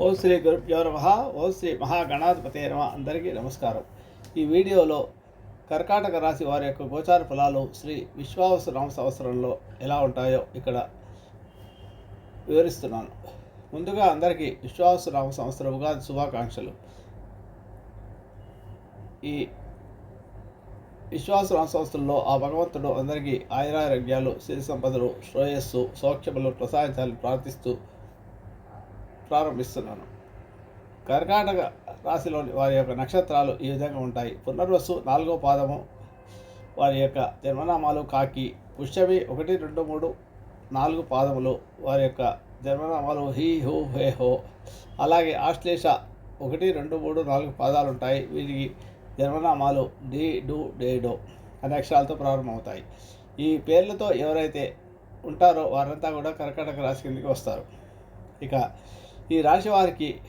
ఓం శ్రీ గురుభ్యో నమ ఓం శ్రీ మహాగణాధిపతే నమ అందరికీ నమస్కారం. ఈ వీడియోలో కర్కాటక రాశి వారి యొక్క గోచార ఫలాలు శ్రీ విశ్వావసరామ సంవత్సరంలో ఎలా ఉంటాయో ఇక్కడ వివరిస్తున్నాను. ముందుగా అందరికీ విశ్వావసరామ సంవత్సర సంవత్సరం ఉగాది శుభాకాంక్షలు. ఈ విశ్వాస నామ సంవత్సరంలో ఆ భగవంతుడు అందరికీ ఆయురారోగ్యాలు సిరి సంపదలు శ్రేయస్సు సౌఖ్యములు ప్రసాదించాలని ప్రార్థిస్తూ ప్రారంభిస్తున్నాను. కర్ణాటక రాశిలోని వారి యొక్క నక్షత్రాలు ఈ విధంగా ఉంటాయి. పునర్వసు నాలుగో పాదము. వారి యొక్క జన్మనామాలు కాకి. పుష్యమి ఒకటి రెండు మూడు నాలుగు పాదములు. వారి యొక్క జన్మనామాలు హీ హూ హే హో. అలాగే ఆశ్లేష ఒకటి రెండు మూడు నాలుగు పాదాలు ఉంటాయి. వీరికి జన్మనామాలు డి డు డే డో అనే అక్షరాలతో ప్రారంభమవుతాయి. ఈ పేర్లతో ఎవరైతే ఉంటారో వారంతా కూడా కర్కాటక రాశి కిందకి వస్తారు. ఇక ఈ రాశి వారికి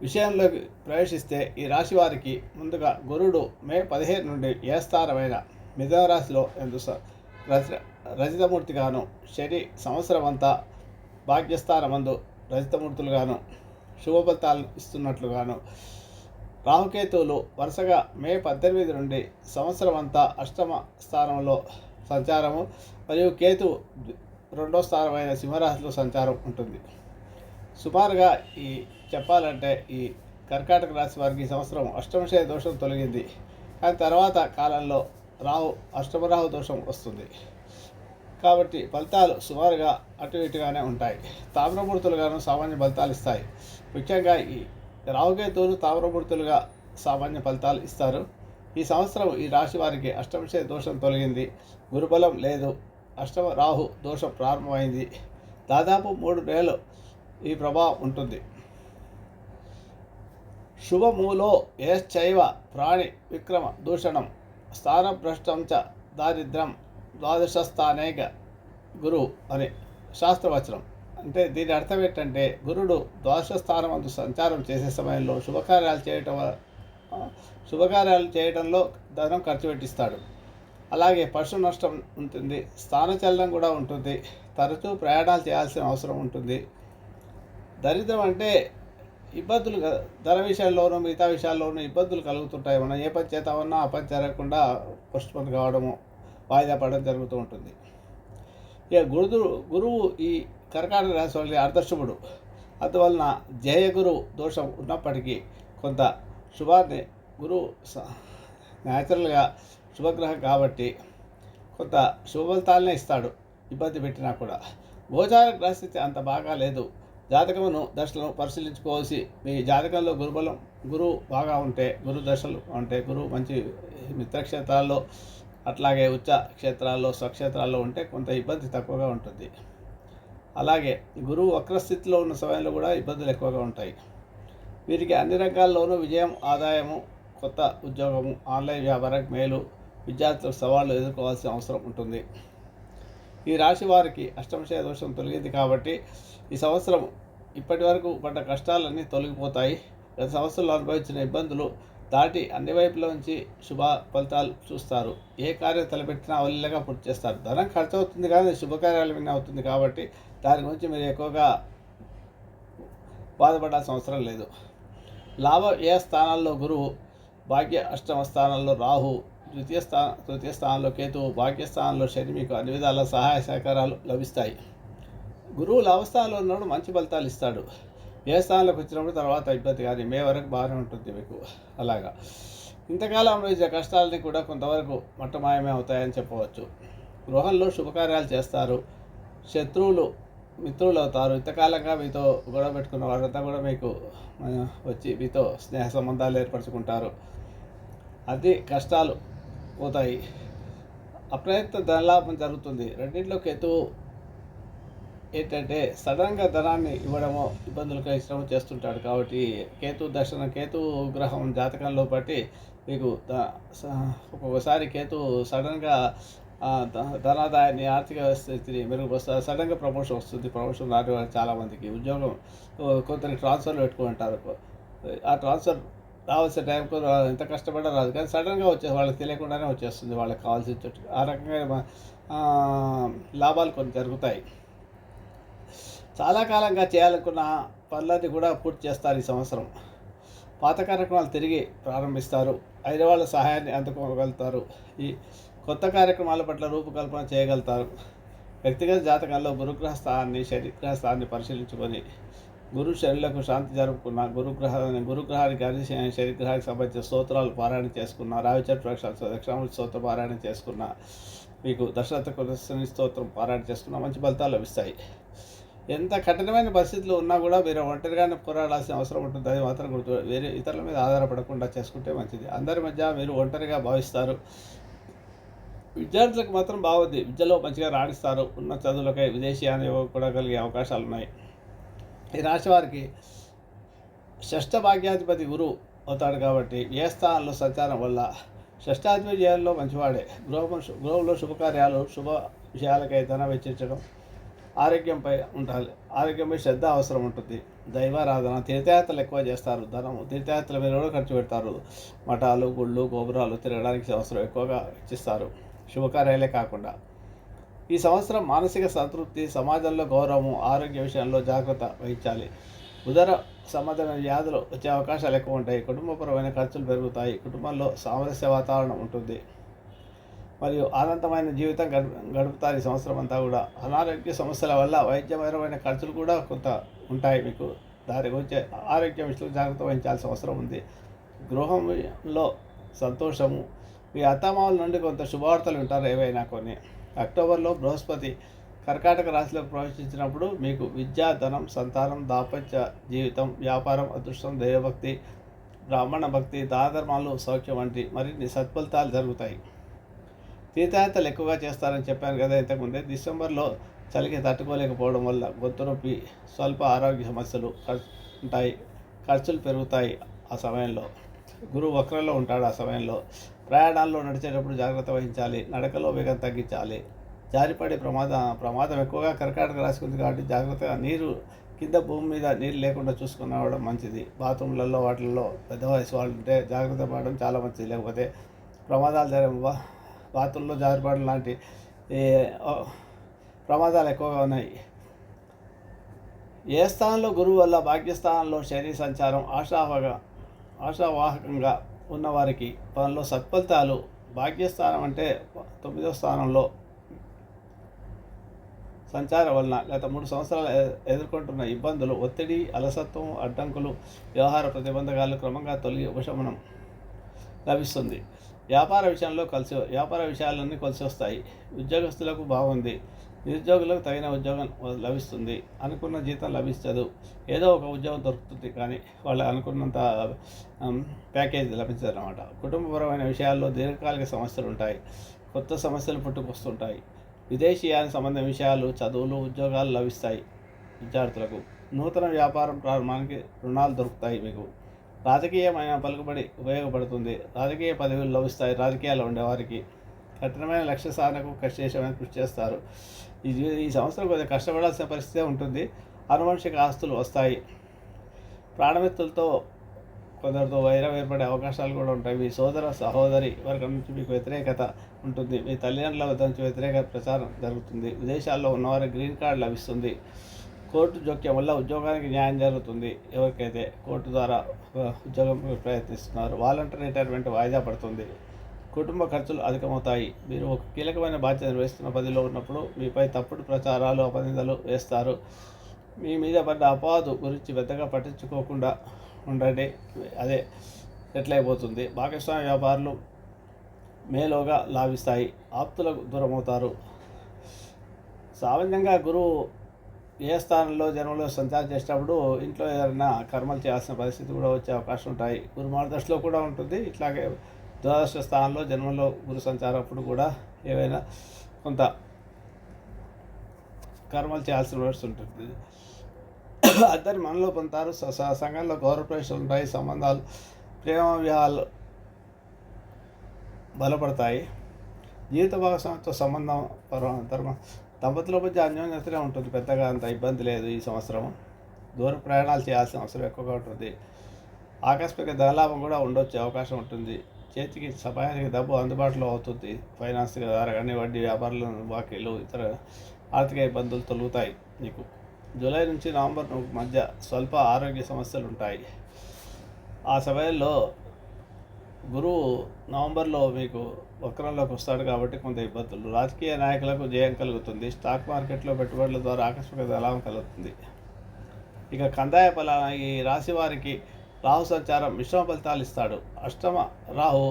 విషయంలోకి ప్రవేశిస్తే ఈ రాశి వారికి ముందుగా గురుడు మే పదిహేను నుండి ఏ స్థానమైన ఎందు రజితమూర్తిగాను శని సంవత్సరం అంతా భాగ్యస్థానమందు రజితమూర్తులుగాను శుభ ఫలితాలు ఇస్తున్నట్లుగాను రాహుకేతువులు వరుసగా మే పద్దెనిమిది నుండి సంవత్సరం అంతా అష్టమ స్థానంలో సంచారము మరియు కేతు రెండో స్థానమైన సింహరాశిలో సంచారం ఉంటుంది. సుమారుగా ఈ చెప్పాలంటే ఈ కర్కాటక రాశి వారికి ఈ సంవత్సరం అష్టమశయ దోషం తొలగింది. కానీ తర్వాత కాలంలో రాహు అష్టమరాహు దోషం వస్తుంది. కాబట్టి ఫలితాలు సుమారుగా అటు ఇటుగానే ఉంటాయి. తామ్రమూర్తులుగాను సామాన్య ఫలితాలు ఇస్తాయి. ముఖ్యంగా ఈ రావుకేతువులు తామ్రమూర్తులుగా సామాన్య ఫలితాలు ఇస్తారు. ఈ సంవత్సరం ఈ రాశి వారికి అష్టమశయ దోషం తొలగింది. గురుబలం లేదు. అష్టమ రాహు దోషం ప్రారంభమైంది. దాదాపు మూడు నెలలు ఈ ప్రభావం ఉంటుంది. శుభమూలో ఏశ్చైవ ప్రాణి విక్రమ దూషణం స్థానభ్రష్టం చ దారిద్ర్యం ద్వాదశస్థానేక గురు అని శాస్త్రవచనం. అంటే దీని అర్థం ఏంటంటే గురుడు ద్వాదశ స్థానమందు సంచారం చేసే సమయంలో శుభకార్యాలు చేయటం వల్ల- శుభకార్యాలు చేయడంలో ధనం ఖర్చు పెట్టిస్తాడు. అలాగే పశు నష్టం ఉంటుంది స్థానచలనం కూడా ఉంటుంది తరచూ ప్రయాణాలు చేయాల్సిన అవసరం ఉంటుంది. దరిద్రం అంటే ఇబ్బందులు ధర విషయాల్లోనూ మిగతా విషయాల్లోనూ ఇబ్బందులు కలుగుతుంటాయి. మనం ఏ పని చేద్దామన్నా ఆ పని జరగకుండా పోస్ట్పోన్ కావడము వాయిదా పడడం జరుగుతూ ఉంటుంది. ఇక గురుదు గురువు ఈ కర్కాటక రాశి వాళ్ళకి అర్ధశుభుడు. అందువలన జయగురు దోషం ఉన్నప్పటికీ కొంత శుభాన్ని గురువు స- న్యాచురల్గా శుభగ్రహం కాబట్టి కొంత శుభఫలితాలనే ఇస్తాడు. ఇబ్బంది పెట్టినా కూడా. గోచార గ్రహస్థితి అంత బాగా లేదు. జాతకమును దశలను పరిశీలించుకోవాల్సి మీ జాతకంలో గురుబలం గురువు బాగా ఉంటే గురు దశలు ఉంటే గురువు మంచి మిత్రక్షేత్రాల్లో అట్లాగే ఉచ్చ క్షేత్రాల్లో స్వక్షేత్రాల్లో ఉంటే కొంత ఇబ్బంది తక్కువగా ఉంటుంది. అలాగే గురువు వక్రస్థితిలో ఉన్న సమయంలో కూడా ఇబ్బందులు ఎక్కువగా ఉంటాయి. వీరికి అన్ని రంగాల్లోనూ విజయం ఆదాయము కొత్త ఉద్యోగము ఆన్లైన్ వ్యాపారం మేలు విద్యార్థుల సవాళ్ళు ఎదుర్కోవాల్సిన అవసరం ఉంటుంది. ఈ రాశి వారికి అష్టమశయ దోషం తొలగింది కాబట్టి ఈ సంవత్సరం ఇప్పటి వరకు పడ్డ కష్టాలన్నీ తొలగిపోతాయి. గత సంవత్సరంలో అనుభవించిన ఇబ్బందులు దాటి అన్ని వైపుల నుంచి శుభ ఫలితాలు చూస్తారు. ఏ కార్యం తలపెట్టినా అవలీలగా పూర్తి చేస్తారు. ధనం ఖర్చు అవుతుంది కానీ శుభకార్యాల మీద అవుతుంది కాబట్టి దాని గురించి మీరు ఎక్కువగా బాధపడాల్సిన అవసరం లేదు. లాభ ఏ స్థానాల్లో గురువు భాగ్య అష్టమ స్థానంలో రాహు ద్వితీయ స్థాన తృతీయ స్థానంలో కేతువు భాగ్యస్థానంలో శని మీకు అన్ని విధాల సహాయ సహకారాలు లభిస్తాయి. గురువు అవస్థలో ఉన్నప్పుడు మంచి ఫలితాలు ఇస్తాడు. ఏ స్థానంలోకి వచ్చినప్పుడు తర్వాత ఇబ్బంది కానీ మే వరకు బాగానే ఉంటుంది మీకు. అలాగా. ఇంతకాలం అనుభవించే కష్టాలని కూడా కొంతవరకు మట్టమాయమే అవుతాయని చెప్పవచ్చు. గృహంలో శుభకార్యాలు చేస్తారు. శత్రువులు మిత్రులు అవుతారు. ఇంతకాలంగా మీతో గొడవ పెట్టుకున్న వాళ్ళంతా కూడా మీకు వచ్చి మీతో స్నేహ సంబంధాలు ఏర్పరచుకుంటారు. అది కష్టాలు పోతాయి. అప్రయత్న ధనలాభం జరుగుతుంది. రెండింటిలో కేతువు ఏంటంటే సడన్గా ధనాన్ని ఇవ్వడము ఇబ్బందులు శ్రమ చేస్తుంటాడు. కాబట్టి కేతు దర్శనం కేతు గ్రహం జాతకంలో బట్టి మీకు ఒక్కొక్కసారి కేతు సడన్గా ధనాదాయాన్ని ఆర్థిక స్థితిని మెరుగుపరుస్తారు. సడన్గా ప్రమోషన్ వస్తుంది. ప్రమోషన్ రాని చాలామందికి. ఉద్యోగం ఓ, కొందరికి ట్రాన్స్ఫర్లు పెట్టుకుంటారు. ఆ ట్రాన్స్ఫర్ రావాల్సిన టైంకు ఎంత కష్టపడ్డా రాదు. కానీ సడన్గా వచ్చే వాళ్ళకి తెలియకుండానే వచ్చేస్తుంది వాళ్ళకి కావాల్సిన చెట్టు ఆ రకంగా లాభాలు కొన్ని జరుగుతాయి. చాలా కాలంగా చేయాలనుకున్న పనులన్నీ కూడా పూర్తి చేస్తారు ఈ సంవత్సరం. పాత కార్యక్రమాలు తిరిగి ప్రారంభిస్తారు. అయిన వాళ్ళ సహాయాన్ని అందుకోగలుగుతారు. ఈ కొత్త కార్యక్రమాల పట్ల రూపకల్పన చేయగలుగుతారు. వ్యక్తిగత జాతకాల్లో గురుగ్రహ స్థానాన్ని శనిగ్రహ స్థానాన్ని పరిశీలించుకొని గురు శరీరకు శాంతి జరుపుకున్న గురుగ్రహ గురుగ్రహానికి కానీ శని- శనిగ్రహానికి సంబంధించిన స్తోత్రాలు పారాయణ చేసుకున్న రావిచట్టు దక్షిణామూర్తి స్తోత్ర పారాయణ చేసుకున్న మీకు దశరథ కులశని స్తోత్రం పారాయణ చేసుకున్న మంచి ఫలితాలు లభిస్తాయి. ఎంత కఠినమైన పరిస్థితులు ఉన్నా కూడా మీరు ఒంటరిగానే పోరాడాల్సిన అవసరం ఉంటుంది. అది మాత్రం గుర్తు వేరే ఇతరుల మీద ఆధారపడకుండా చేసుకుంటే మంచిది. అందరి మధ్య మీరు ఒంటరిగా భావిస్తారు. విద్యార్థులకు మాత్రం బాగుంది. విద్యలో మంచిగా రాణిస్తారు. ఉన్న చదువులకై విదేశీయాన్ని కూడా కలిగే అవకాశాలు ఉన్నాయి ఈ రాశి వారికి షష్ఠ భాగ్యాధిపతి గురువు అవుతాడు కాబట్టి ఏ స్థానంలో సంచారం వల్ల షష్టాధిపత్యాల్లో మంచివాడే. గృహం గృహంలో శుభకార్యాలు శుభ విషయాలకై ధన వెచ్చించడం ఆరోగ్యంపై ఉండాలి. ఆరోగ్యంపై శ్రద్ధ అవసరం ఉంటుంది. దైవారాధన తీర్థయాత్రలు ఎక్కువ చేస్తారు. ధనం తీర్థయాత్రల మీద కూడా ఖర్చు పెడతారు. మఠాలు గుళ్ళు గోపురాలు తిరగడానికి అవసరం ఎక్కువగా ఇచ్చిస్తారు. శుభకార్యాలే కాకుండా ఈ సంవత్సరం మానసిక సంతృప్తి సమాజంలో గౌరవం ఆరోగ్య విషయంలో జాగ్రత్త వహించాలి. ఉదర సంబంధమైన వ్యాధులు వచ్చే అవకాశాలు ఎక్కువ ఉంటాయి. కుటుంబపరమైన ఖర్చులు పెరుగుతాయి. కుటుంబంలో సామరస్య వాతావరణం ఉంటుంది. మరియు ఆనందమైన జీవితం గడుపుతారు ఈ సంవత్సరం అంతా కూడా. అనారోగ్య సమస్యల వల్ల వైద్యపరమైన ఖర్చులు కూడా కొంత ఉంటాయి మీకు. దాని గురించి ఆరోగ్య విషయంలో జాగ్రత్త వహించాల్సిన అవసరం ఉంది. గృహంలో సంతోషము. మీ అత్తమామల నుండి కొంత శుభవార్తలు ఉంటారు ఏవైనా కొన్ని అక్టోబర్లో బృహస్పతి కర్కాటక రాశిలో ప్రవేశించినప్పుడు మీకు విద్యా ధనం సంతానం దాంపత్య జీవితం వ్యాపారం అదృష్టం దైవభక్తి బ్రాహ్మణ భక్తి దాధర్మాలు సౌఖ్యం వంటి మరిన్ని సత్ఫలితాలు జరుగుతాయి. తీర్థయాత్రలు ఎక్కువగా చేస్తారని చెప్పాను కదా ఇంతకుముందే. డిసెంబర్లో చలికి తట్టుకోలేకపోవడం వల్ల గొంతు నొప్పి స్వల్ప ఆరోగ్య సమస్యలు ఉంటాయి. ఖర్చులు పెరుగుతాయి ఆ సమయంలో. గురువు వక్రంలో ఉంటాడు ఆ సమయంలో. ప్రయాణాల్లో నడిచేటప్పుడు జాగ్రత్త వహించాలి నడకలో వేగం తగ్గించాలి. జారిపడే ప్రమాద ప్రమాదం ఎక్కువగా కర్కాటక రాశి ఉంది కాబట్టి జాగ్రత్తగా నీరు కింద భూమి మీద నీరు లేకుండా చూసుకుని రావడం మంచిది. బాత్రూమ్లలో వాటిల్లో పెద్ద వయసు వాళ్ళు ఉంటే జాగ్రత్త పడడం చాలా మంచిది. లేకపోతే ప్రమాదాలు జరగ బాత్రూంలో జారిపడడం లాంటి ప్రమాదాలు ఎక్కువగా ఉన్నాయి. ఏ స్థానంలో గురువు వల్ల భాగ్యస్థానంలో శరీర సంచారం? ఆశావగా ఆశావాహకంగా ఉన్నవారికి పనిలో సత్ఫలితాలు భాగ్యస్థానం అంటే తొమ్మిదవ స్థానంలో సంచారం వలన గత మూడు సంవత్సరాలు ఎ- ఎదుర్కొంటున్న ఇబ్బందులు ఒత్తిడి అలసత్వం అడ్డంకులు వ్యవహార ప్రతిబంధకాలు క్రమంగా తొలగి ఉపశమనం లభిస్తుంది. వ్యాపార విషయంలో కలిసి వ్యాపార విషయాలన్నీ కలిసి వస్తాయి ఉద్యోగస్తులకు బాగుంది. నిరుద్యోగులకు తగిన ఉద్యోగం లభిస్తుంది. అనుకున్న జీతం లభించదు. ఏదో ఒక ఉద్యోగం దొరుకుతుంది కానీ వాళ్ళు అనుకున్నంత ప్యాకేజ్ లభించదు అనమాట కుటుంబపరమైన విషయాల్లో దీర్ఘకాలిక సమస్యలు ఉంటాయి. కొత్త సమస్యలు పుట్టుకొస్తుంటాయి. విదేశీయానికి సంబంధించిన విషయాలు చదువులు ఉద్యోగాలు లభిస్తాయి విద్యార్థులకు. నూతన వ్యాపారం ప్రారంభానికి రుణాలు దొరుకుతాయి మీకు. రాజకీయమైన పలుకుబడి ఉపయోగపడుతుంది. రాజకీయ పదవులు లభిస్తాయి. రాజకీయాల్లో ఉండేవారికి కఠినమైన లక్ష్య సాధనకు కష్టమైన కృషి చేస్తారు. ఈ సంవత్సరం కొద్దిగా కష్టపడాల్సిన పరిస్థితి ఉంటుంది. అనువంశిక ఆస్తులు వస్తాయి. ప్రాణమిత్రులతో కొందరితో వైరం ఏర్పడే అవకాశాలు కూడా ఉంటాయి. మీ సోదర సహోదరి వర్గం నుంచి మీకు వ్యతిరేకత ఉంటుంది. మీ తల్లిదండ్రుల వద్ద నుంచి వ్యతిరేక ప్రచారం జరుగుతుంది. విదేశాల్లో ఉన్నవారికి గ్రీన్ కార్డు లభిస్తుంది. కోర్టు జోక్యం వల్ల ఉద్యోగానికి న్యాయం జరుగుతుంది. ఎవరికైతే కోర్టు ద్వారా ఉద్యోగం ప్రయత్నిస్తున్నారు వాలంటీర్ రిటైర్మెంట్ వాయిదా పడుతుంది. కుటుంబ ఖర్చులు అధికమవుతాయి. మీరు ఒక కీలకమైన బాధ్యత నిర్వహిస్తున్న పదిలో ఉన్నప్పుడు మీపై తప్పుడు ప్రచారాలు అపనిందలు వేస్తారు. మీ మీద పడ్డ అపాదు గురించి పెద్దగా పట్టించుకోకుండా ఉండండి. అదే సెటిల్ అయిపోతుంది భాగస్వామ్య వ్యాపారులు మేలోగా లాభిస్తాయి. ఆప్తులకు దూరం అవుతారు సామాన్యంగా గురువు ఏ స్థానంలో జన్మలో సంచారం చేసేటప్పుడు ఇంట్లో ఏదైనా కర్మలు చేయాల్సిన పరిస్థితి కూడా వచ్చే అవకాశం ఉంటాయి. గురు మార్గదర్శిలో కూడా ఉంటుంది. ఇట్లాగే ద్వాదశ స్థానంలో జన్మలో గురు సంచారం అప్పుడు కూడా ఏవైనా కొంత కర్మలు చేయాల్సిన పరిస్థితి ఉంటుంది. అందరి మనలో పొందుతారు స- సంఘంలో గౌరవ ప్రవేశాలు ఉంటాయి. సంబంధాలు ప్రేమ వివాహాలు బలపడతాయి. జీవిత భాగస్వామితో సంబంధం ధర్మ దంపతుల మధ్య అన్యోన్యతనే ఉంటుంది. పెద్దగా అంత ఇబ్బంది లేదు ఈ సంవత్సరం దూర ప్రయాణాలు చేయాల్సిన అవసరం ఎక్కువగా ఉంటుంది. ఆకస్మిక ధనలాభం కూడా ఉండొచ్చే అవకాశం ఉంటుంది. చేతికి సమయానికి డబ్బు అందుబాటులో అవుతుంది. ఫైనాన్స్ ద్వారా కానీ వడ్డీ వ్యాపారులు బాకీలు ఇతర ఆర్థిక ఇబ్బందులు తొలుగుతాయి మీకు జూలై నుంచి నవంబర్ మధ్య స్వల్ప ఆరోగ్య సమస్యలు ఉంటాయి. ఆ సమయంలో గురువు నవంబర్లో మీకు వక్రంలోకి వస్తాడు కాబట్టి కొంత ఇబ్బందులు. రాజకీయ నాయకులకు జయం కలుగుతుంది. స్టాక్ మార్కెట్లో పెట్టుబడుల ద్వారా ఆకస్మిక లాభం కలుగుతుంది. ఇక కందాయ ఫల ఈ రాశి వారికి రాహు సంచారం మిశ్రమ ఫలితాలు ఇస్తాడు. అష్టమ రాహు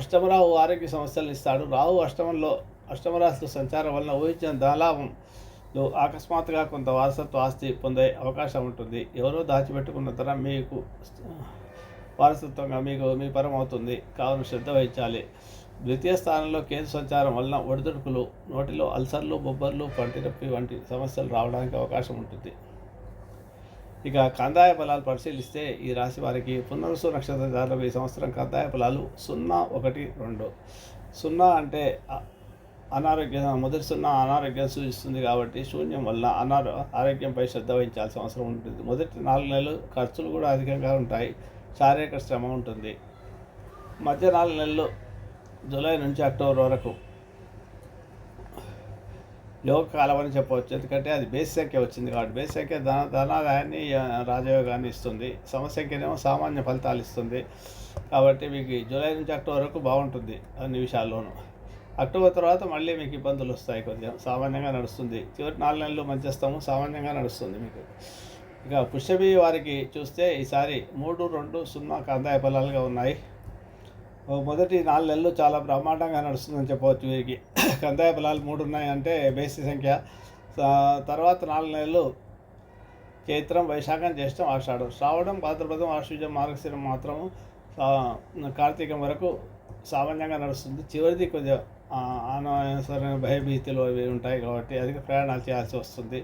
అష్టమరావు ఆరోగ్య సమస్యలను ఇస్తాడు. రాహు అష్టమంలో అష్టమరాశిలో సంచారం వలన ఊహించిన ధనలాభం అకస్మాత్తుగా కొంత వారసత్వ ఆస్తి పొందే అవకాశం ఉంటుంది. ఎవరో దాచిపెట్టుకున్న ధర మీకు వారసత్వంగా మీకు మీ పరం అవుతుంది. కావున శ్రద్ధ వహించాలి. ద్వితీయ స్థానంలో కేతు సంచారం వలన ఒడిదుడుకులు నోటిలో అల్సర్లు బొబ్బర్లు పంటి నొప్పి వంటి సమస్యలు రావడానికి అవకాశం ఉంటుంది. ఇక కందాయ ఫలాలు పరిశీలిస్తే ఈ రాశి వారికి పునరుసు నక్షత్రదారులకు ఈ సంవత్సరం కందాయ ఫలాలు సున్నా ఒకటి రెండు. సున్నా అంటే అనారోగ్యం మొదటి సున్నా అనారోగ్యం సూచిస్తుంది కాబట్టి శూన్యం వల్ల అనారో ఆరోగ్యంపై శ్రద్ధ వహించాల్సిన అవసరం ఉంటుంది. మొదటి నాలుగు నెలలు ఖర్చులు కూడా అధికంగా ఉంటాయి. శారీరక శ్రమ ఉంటుంది. మధ్య నాలుగు నెలలు జూలై నుంచి అక్టోబర్ వరకు యోగకాలం అని చెప్పవచ్చు. ఎందుకంటే అది బేస్ సంఖ్య వచ్చింది కాబట్టి. బేస్ సంఖ్య ధన ధనాదాయాన్ని రాజయోగాన్ని ఇస్తుంది. సమసంఖ్యనేమో సామాన్య ఫలితాలు ఇస్తుంది. కాబట్టి మీకు జూలై నుంచి అక్టోబర్ వరకు బాగుంటుంది అన్ని విషయాల్లోనూ. అక్టోబర్ తర్వాత మళ్ళీ మీకు ఇబ్బందులు వస్తాయి కొద్దిగా. సామాన్యంగా నడుస్తుంది. చివరి నాలుగు నెలలు మంచిస్తాము సామాన్యంగా నడుస్తుంది మీకు. ఇక పుష్యభి వారికి చూస్తే ఈసారి మూడు రెండు సున్నా కందాయ ఫలాలుగా ఉన్నాయి. మొదటి నాలుగు నెలలు చాలా బ్రహ్మాండంగా నడుస్తుందని చెప్పవచ్చు వీరికి. కందాయ ఫలాలు మూడు ఉన్నాయంటే బేసి సంఖ్య. తర్వాత నాలుగు నెలలు చైత్రం వైశాఖం జ్యేష్టం ఆషాఢం. శ్రావణం భాద్రపదం ఆశ్వజం మార్గశిరం మాత్రం కార్తీకం వరకు సామాన్యంగా నడుస్తుంది. చివరిది కొద్దిగా అనవసరమైన భయభీతులు అవి ఉంటాయి కాబట్టి అధిక ప్రయాణాలు చేయాల్సి వస్తుంది.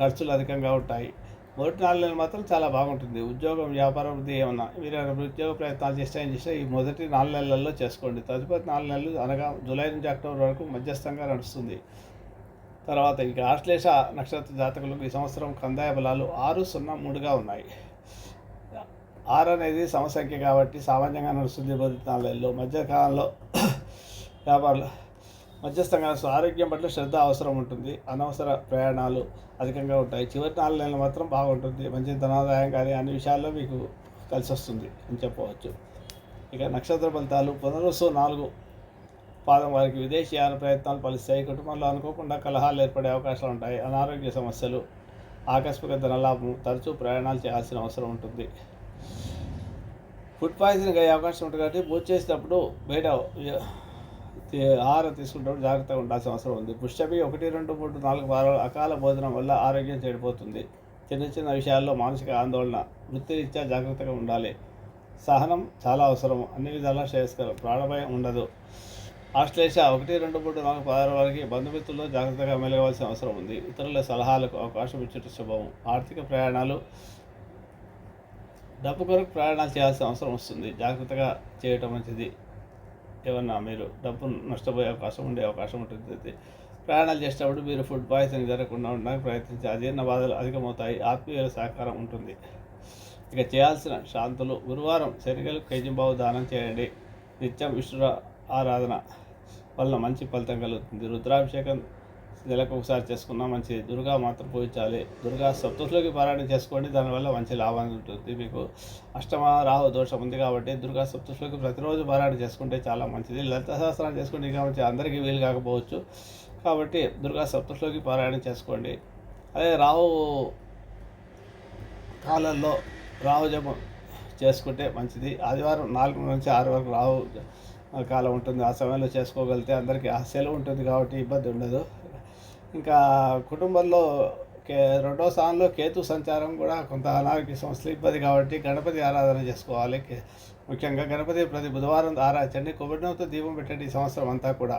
ఖర్చులు అధికంగా ఉంటాయి. మొదటి నాలుగు నెలలు మాత్రం చాలా బాగుంటుంది. ఉద్యోగం వ్యాపార వృద్ధి ఏమన్నా మీరు ఉద్యోగ ప్రయత్నాలు చేస్తే ఏం చేస్తే ఈ మొదటి నాలుగు నెలల్లో చేసుకోండి. తదుపరి నాలుగు నెలలు అనగా జూలై నుంచి అక్టోబర్ వరకు మధ్యస్థంగా నడుస్తుంది. తర్వాత ఇక ఆశ్లేష నక్షత్ర జాతకులకు ఈ సంవత్సరం కందాయ బలాలు ఆరు సున్నా మూడుగా ఉన్నాయి. ఆరు అనేది సమసంఖ్య కాబట్టి సామాన్యంగా నడుస్తుంది మొదటి నాలుగు నెలల్లో. మధ్యకాలంలో వ్యాపారాలు మధ్యస్థంగా ఆరోగ్యం పట్ల శ్రద్ధ అవసరం ఉంటుంది. అనవసర ప్రయాణాలు అధికంగా ఉంటాయి. చివరి నాలుగు నెలలు మాత్రం బాగుంటుంది. మంచి ధనాదాయం కానీ అన్ని విషయాల్లో మీకు కలిసి వస్తుంది అని చెప్పవచ్చు. ఇక నక్షత్ర ఫలితాలు పునరుసు నాలుగు. పాదం వారికి విదేశీయాన ప్రయత్నాలు ఫలిస్తాయి. కుటుంబంలో అనుకోకుండా కలహాలు ఏర్పడే అవకాశాలు ఉంటాయి. అనారోగ్య సమస్యలు ఆకస్మిక ధనలాభం తరచూ ప్రయాణాలు చేయాల్సిన అవసరం ఉంటుంది. ఫుడ్ పాయిజనింగ్ అయ్యే అవకాశం ఉంటుంది కాబట్టి పూజ చేసినప్పుడు బయట ఆహారం తీసుకునేటప్పుడు జాగ్రత్తగా ఉండాల్సిన అవసరం ఉంది. పుష్పమి ఒకటి రెండు మూడు నాలుగు వారాలు అకాల భోజనం వల్ల ఆరోగ్యం చెడిపోతుంది. చిన్న చిన్న విషయాల్లో మానసిక ఆందోళన వృత్తిరీత్యా జాగ్రత్తగా ఉండాలి. సహనం చాలా అవసరం. అన్ని విధాలా శ్రేయస్కరం. ప్రాణభయం ఉండదు. ఆశ్లేష ఒకటి రెండు మూడు నాలుగు పదహారు వరకు బంధుమిత్రుల్లో జాగ్రత్తగా మెలగవలసిన అవసరం ఉంది. ఇతరుల సలహాలకు అవకాశం ఇచ్చేట శుభం ఆర్థిక ప్రయాణాలు డబ్బు కొరకు ప్రయాణాలు చేయాల్సిన అవసరం వస్తుంది. జాగ్రత్తగా చేయటం మంచిది. ఏమన్నా మీరు డబ్బు నష్టపోయే అవకాశం ఉండే అవకాశం ఉంటుంది. ప్రయాణాలు చేసేటప్పుడు మీరు ఫుడ్ పాయిజన్ జరగకుండా ఉండడానికి ప్రయత్నించి అజీర్ణ బాధలు అధికమవుతాయి. ఆత్మీయుల సహకారం ఉంటుంది. ఇక చేయాల్సిన శాంతులు గురువారం శనిగలు కేజీబాబు దానం చేయండి. నిత్యం విష్ణు ఆరాధన వల్ల మంచి ఫలితం కలుగుతుంది. రుద్రాభిషేకం నెలకు ఒకసారి చేసుకున్నా మంచి దుర్గా మాత్రం పూజించాలి. దుర్గా సప్తస్లోకి పారాయణ చేసుకోండి. దానివల్ల మంచి లాభం ఉంటుంది మీకు. అష్టమ రాహు దోషం ఉంది కాబట్టి దుర్గా సప్తస్లోకి ప్రతిరోజు పారాయణ చేసుకుంటే చాలా మంచిది. లలిత సహస్రాలు చేసుకుంటే కాబట్టి అందరికీ వీలు కాకపోవచ్చు. కాబట్టి దుర్గా సప్తస్లోకి పారాయణ చేసుకోండి. అదే రాహు కాలంలో రాహు జపం చేసుకుంటే మంచిది. ఆదివారం నాలుగు నుంచి ఆరు వరకు రాహు కాలం ఉంటుంది. ఆ సమయంలో చేసుకోగలిగితే అందరికీ ఆ సెలవు ఉంటుంది కాబట్టి ఇబ్బంది ఉండదు. ఇంకా కుటుంబంలో కే రెండో స్థానంలో కేతు సంచారం కూడా కొంత అనారోగ్య సమస్యలు ఇబ్బంది కాబట్టి గణపతి ఆరాధన చేసుకోవాలి. ముఖ్యంగా గణపతి ప్రతి బుధవారం ఆరాధించండి. కొబ్బరినతో దీపం పెట్టండి ఈ సంవత్సరం అంతా కూడా.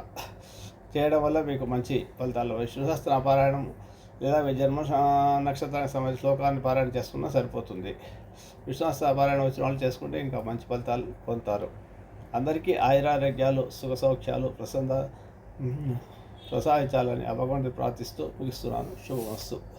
చేయడం వల్ల మీకు మంచి ఫలితాలు. విష్ణుశాస్త్ర పారాయణం లేదా మీ జన్మ నక్షత్రానికి సంబంధించిన శ్లోకాన్ని పారాయణ చేసుకున్నా సరిపోతుంది. విశ్వాస పారాయణ వచ్చిన వాళ్ళు చేసుకుంటే ఇంకా మంచి ఫలితాలు పొందుతారు. అందరికీ ఆయురారోగ్యాలు సుఖ సౌఖ్యాలు ప్రసన్న ప్రసాదించాలని ఆ ప్రార్థిస్తూ ముగిస్తున్నాను. శుభమస్తు.